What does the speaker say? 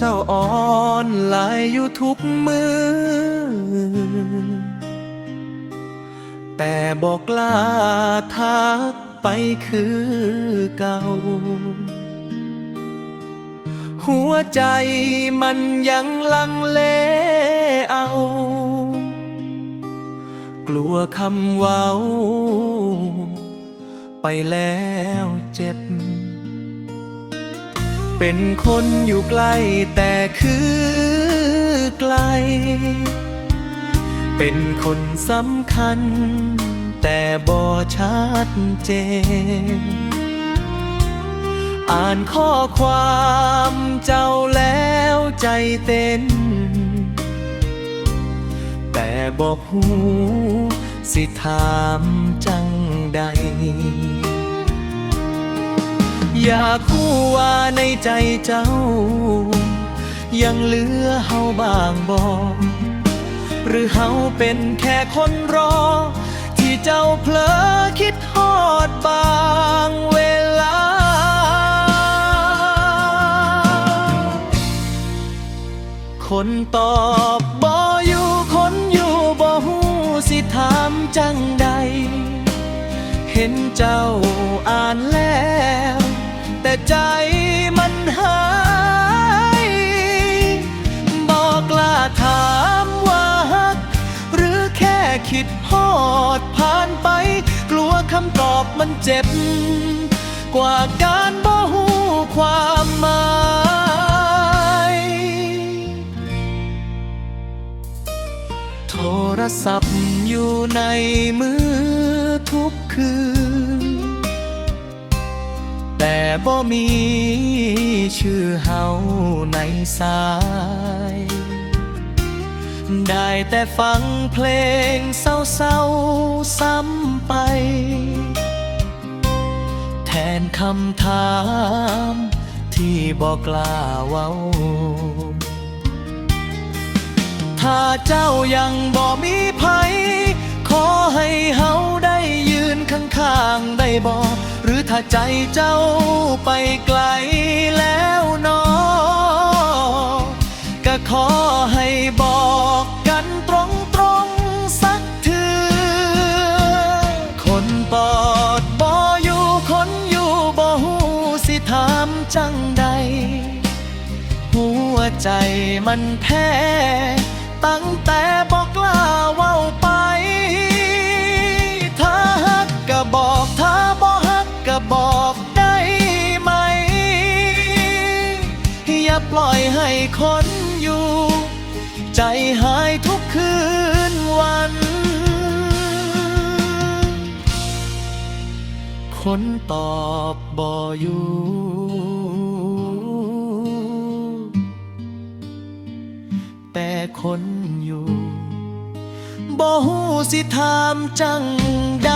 จ้าอนลน์อยู่ทุกมือ แต่บอกกลาทักไปคือเก่า หัวใจมันยังลังเลเอา กลัวคำเว้า ไปแล้วเจ็บ เป็นคนอยู่ใกล้แต่คือไกล เป็นคนสำคัญ แต่บ่ชัดเจน อ่านข้อความเจ้าแล้วใจเต้น แต่บอกหูสิถามจังใด อยากรู้ว่าในใจเจ้า ยังเหลือเฮาบางบอหรือเฮาเป็นแค่คนรอ ที่เจ้าเพลอคิดฮอดบางเวลา คนตอบบ่อยู่คนอยู่บ่หูสิถามจังใด เห็นเจ้าอ่านแล้ว แต่ใจมันหายบอกกล้าถามว่าฮัก หรือแค่คิดฮอดผ่านไป กลัวคำตอบมันเจ็บ กว่าการบ่หูความหมายโทรศัพท์อยู่ในมือทุกคืน แต่บ่มีชื่อเฮาในสาย ได้แต่ฟังเพลงเศร้าๆซ้ำไป แทนคำถามที่บอกกล้าเว้าถ้าเจ้ายังบ่มีภัย ถ้าใจเจ้าไปไกลแล้วนอก็ขอให้บอกกันตรงๆสักเถือคนปอดบ่อยู่คนอยู่บ่หูสิถามจังใด หัวใจมันแพ้ ตั้งแต่บอกกล้าเว้า คนอยู่ ใจหายทุกคืนวัน คนตอบบ่อยู่แต่คนอยู่บ่หูสิถามจังใด